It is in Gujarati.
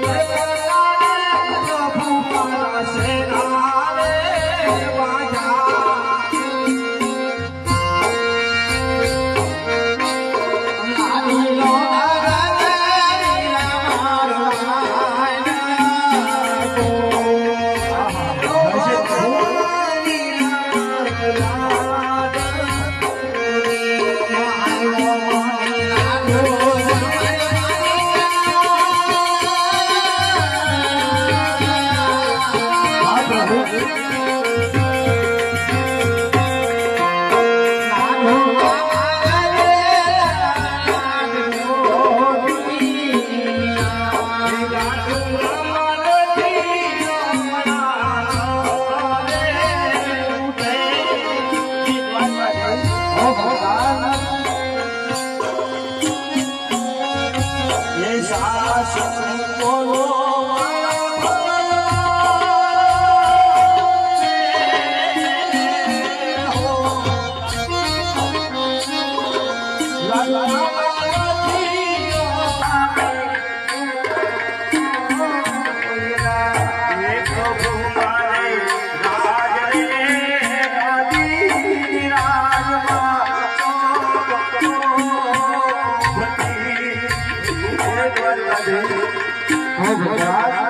હા પ્રભુ હો ભગવાન.